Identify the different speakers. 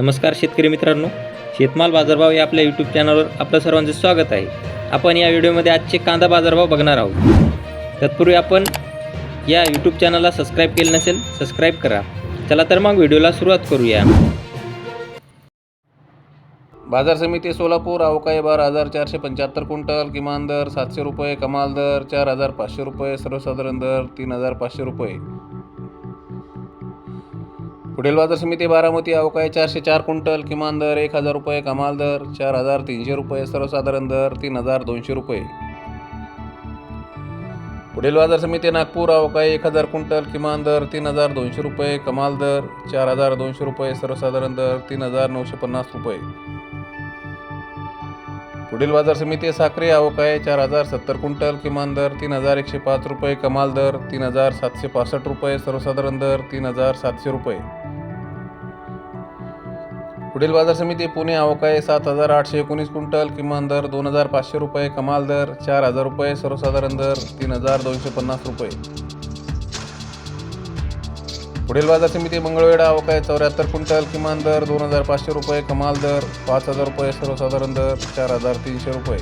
Speaker 1: नमस्कार शेतकरी मित्रांनो शेतमाल बाजारभाव या आपल्या यूट्यूब चॅनलवर आपलं सर्वांचं स्वागत आहे. आपण या व्हिडिओमध्ये आजचे कांदा बाजारभाव बघणार आहोत. तत्पूर्वी आपण या यूट्यूब चॅनलला सबस्क्राईब केलं नसेल सबस्क्राईब करा. चला तर मग व्हिडिओला सुरुवात करूया.
Speaker 2: बाजार समिती सोलापूर अवकाळी बारा हजार चारशे पंच्याहत्तर क्विंटल किमान दर सातशे रुपये कमाल दर चार हजार पाचशे रुपये सर्वसाधारण दर तीन हजार पाचशे रुपये. पुढील बाजार समिती बारामती अवकाय चारशे चार क्विंटल किमान दर एक हजार रुपये कमाल दर चार हजार तीनशे रुपये सर्वसाधारण दर तीन हजार दोनशे रुपये. पुढील बाजार समिती नागपूर अवकाळी एक हजार क्विंटल किमान दर तीन हजार दोनशे रुपये कमाल दर चार हजार दोनशे रुपये सर्वसाधारण दर तीन हजार नऊशे पन्नास रुपये. पुढील बाजार समिती साखरे अवकाय चार हजार सत्तर क्विंटल किमान दर तीन हजार एकशे पाच रुपये कमाल दर तीन हजार सातशे पासष्ट रुपये सर्वसाधारण दर तीन हजार सातशे रुपये. पुढील बाजार समिती पुणे अवकाय सात हजार आठशे एकोणीस क्विंटल किमान दर दोन हजार पाचशे रुपये कमाल दर चार हजार रुपये सर्वसाधारण दर तीन हजार दोनशे पन्नास रुपये. पुढील बाजार समिती मंगळवेढा अवकाय चौऱ्याहत्तर क्विंटल किमान दर दोन हजार पाचशे रुपये कमाल दर पाच हजार रुपये सर्वसाधारण दर चार हजार तीनशे रुपये.